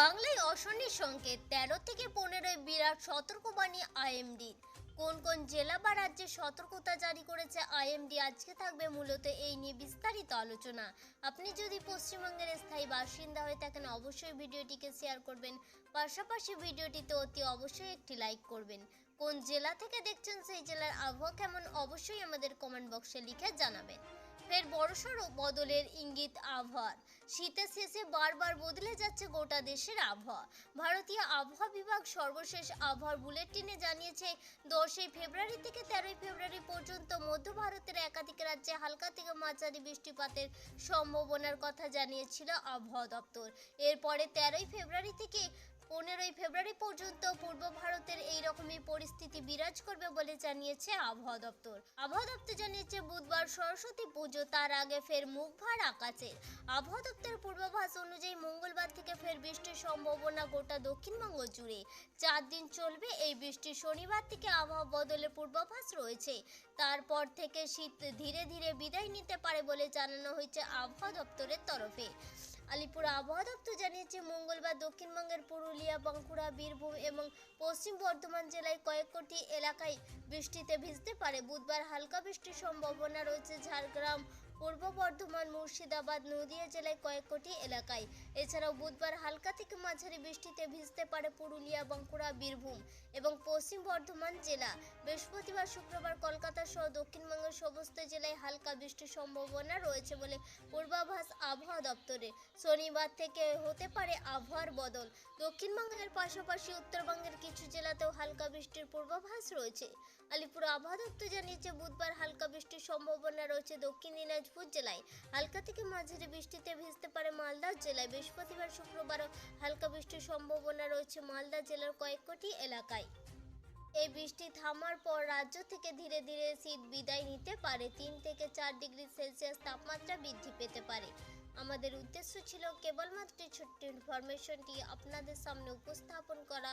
বাংলায় অশনির সংকেত, তেরো থেকে পনেরোই বিরাট সতর্কবাণী আইএমডির কোন কোন জেলা বা রাজ্যে সতর্কতা জারি করেছে আইএমডি? আজকে থাকবে মূলত এই নিয়ে বিস্তারিত আলোচনা। আপনি যদি পশ্চিমবঙ্গের স্থায়ী বাসিন্দা হয়ে থাকেন, অবশ্যই ভিডিওটিকে শেয়ার করবেন। পাশাপাশি ভিডিওটিতে অতি অবশ্যই একটি লাইক করবেন। কোন জেলা থেকে দেখছেন সেই জেলার আবহাওয়া কেমন, অবশ্যই আমাদের কমেন্ট বক্সে লিখে জানাবেন। ফের বড়সড় বদলের ইঙ্গিত আবহাওয়ার। শীতের শেষে বারবার বদলে যাচ্ছে গোটা দেশের আবহাওয়া। ভারতীয় আবহাওয়া বিভাগ সর্বশেষ আবহাওয়ার বুলেটিনে জানিয়েছে, দশই ফেব্রুয়ারি থেকে তেরোই ফেব্রুয়ারি পর্যন্ত মধ্য ভারতের একাধিক রাজ্যে হালকা থেকে মাঝারি বৃষ্টিপাতের সম্ভাবনার কথা জানিয়েছিল আবহাওয়া দপ্তর। এরপরে তেরোই ফেব্রুয়ারি থেকে পনেরোই ফেব্রুয়ারি পর্যন্ত পূর্ব ভারতের এই রকমই পরিস্থিতি বিরাজ করবে বলে জানিয়েছে আবহাওয়া দপ্তর। আবহাওয়া দপ্তর জানিয়েছে, বুধবার সরস্বতী পুজো, তার আগে ফের মুখ ভার আকাশের আবহাওয়া দপ্তরের পূর্বাভাস অনুযায়ী মঙ্গলবার থেকে ফের বৃষ্টির সম্ভাবনা গোটা দক্ষিণবঙ্গ জুড়ে। চার দিন চলবে এই বৃষ্টি। শনিবার থেকে আবহাওয়া বদলের পূর্বাভাস রয়েছে। তারপর থেকে শীত ধীরে ধীরে বিদায় নিতে পারে বলে জানানো হয়েছে আবহাওয়া দপ্তরের তরফে। আলিপুর আবহাওয়া দপ্তর জানিয়েছে, মঙ্গলবার দক্ষিণবঙ্গের পুরুলিয়া, বাঁকুড়া, বীরভূম এবং পশ্চিম বর্ধমান জেলায় কয়েক কোটি এলাকায় বৃষ্টিতে ভিজতে পারে। বুধবার হালকা বৃষ্টির সম্ভাবনা রয়েছে ঝাড়গ্রাম পূর্ব বর্ধমান মুর্শিদাবাদ, নদিয়া জেলায় কয়েক কোটি এলাকায়। এছাড়াও বুধবার হালকা থেকে মাঝারি বৃষ্টিতে ভিজতে পারে পুরুলিয়া, বাঁকুড়া, বীরভূম এবং পশ্চিম বর্ধমান জেলা। বৃহস্পতিবার, শুক্রবার কলকাতা সহ দক্ষিণবঙ্গের সমস্ত জেলায় হালকা বৃষ্টির সম্ভাবনা রয়েছে বলে পূর্বাভাস আবহাওয়া দপ্তরে শনিবার থেকে হতে পারে আবহাওয়ার বদল। দক্ষিণবঙ্গের পাশাপাশি উত্তরবঙ্গের কিছু জেলাতেও হালকা বৃষ্টির পূর্বাভাস রয়েছে। আলিপুর আবহাওয়া দপ্তর জানিয়েছে, বুধবার হালকা বৃষ্টির সম্ভাবনা রয়েছে দক্ষিণ দিনাজপুর জেলায়। হালকা থেকে মাঝারি বৃষ্টিতে ভিজতে পারে মালদা জেলায়। বৃহস্পতিবার শুক্রবারও হালকা বৃষ্টির সম্ভাবনা রয়েছে মালদা জেলার কয়েক কোটি এলাকায়। এই বৃষ্টি থামার পর রাজ্য থেকে ধীরে ধীরে শীত বিদায় নিতে পারে। তিন থেকে চার ডিগ্রি সেলসিয়াস তাপমাত্রা বৃদ্ধি পেতে পারে। আমাদের উদ্দেশ্য ছিল কেবলমাত্র ছোট্ট ইনফরমেশনটি আপনাদের সামনে উপস্থাপন করা।